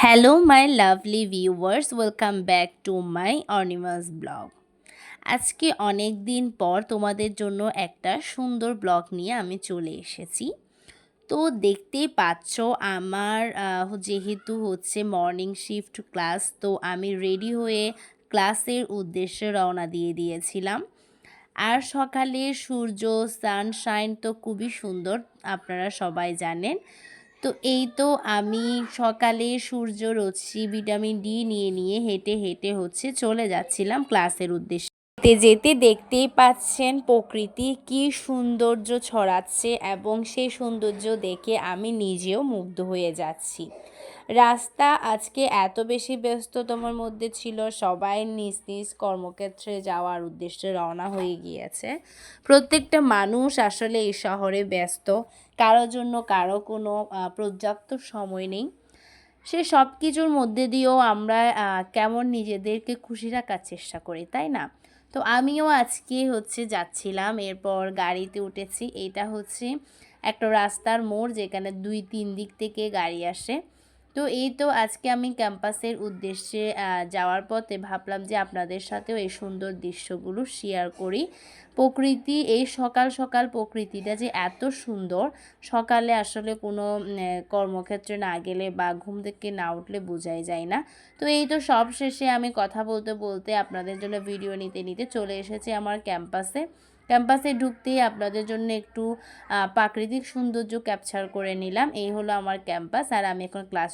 Hello my lovely viewers welcome back to my Anima's blog আজকে অনেক দিন পর তোমাদের জন্য একটা সুন্দর ব্লগ নিয়ে আমি চলে এসেছি। তো দেখতেই পাচ্ছ আমার যেহেতু হচ্ছে মর্নিং শিফট ক্লাস তো আমি রেডি হয়ে ক্লাসের উদ্দেশ্যে রওনা দিয়ে দিয়েছিলাম। আর সকালে সূর্য সানশাইন তো খুবই সুন্দর, আপনারা সবাই জানেন। তো এই তো আমি সকালে সূর্য রশ্মি ভিটামিন ডি নিয়ে নিয়ে হেঁটে হেঁটে হচ্ছে চলে যাচ্ছিলাম ক্লাসের উদ্দেশ্যে। যেতে যেতে দেখতেই পাচ্ছেন প্রকৃতি কি সৌন্দর্য ছড়াচ্ছে এবং সেই সৌন্দর্য দেখে আমি নিজেও মুগ্ধ হয়ে যাচ্ছি। রাস্তা আজকে এত বেশি ব্যস্ততমার মধ্যে ছিল, সবাই নিজ নিজ কর্মক্ষেত্রে যাওয়ার উদ্দেশ্যে রওনা হয়ে গিয়েছে। প্রত্যেকটা মানুষ আসলে এই শহরে ব্যস্ত, কারোর জন্য কারও কোনো পর্যাপ্ত সময় নেই। সে সব কিছুর মধ্যে দিয়েও আমরা কেমন নিজেদেরকে খুশি রাখার চেষ্টা করি, তাই না? তো আমিও আজকে হচ্ছে যাচ্ছিলাম, এরপর গাড়িতে উঠেছি। এটা হচ্ছে একটা রাস্তার মোড় যেখানে দুই, তিন দিক থেকে গাড়ি আসে। তো এই তো আজকে আমি ক্যাম্পাসের উদ্দেশ্যে যাওয়ার পথে ভাবলাম যে আপনাদের সাথেও এই সুন্দর দৃশ্যগুলো শেয়ার করি। প্রকৃতি, এই সকাল সকাল প্রকৃতিটা যে এত সুন্দর, সকালে আসলে কোনো কর্মক্ষেত্রে না গেলে বা ঘুম থেকে না উঠলে বোঝাই যায় না। তো এই তো সব শেষে আমি কথা বলতে বলতে আপনাদের জন্য ভিডিও নিতে নিতে চলে এসেছি আমার ক্যাম্পাসে। ক্যাম্পাসে ঢুকতেই আপনাদের জন্য একটু প্রাকৃতিক সৌন্দর্য ক্যাপচার করে নিলাম। এই হলো আমার ক্যাম্পাস আর আমি এখন ক্লাস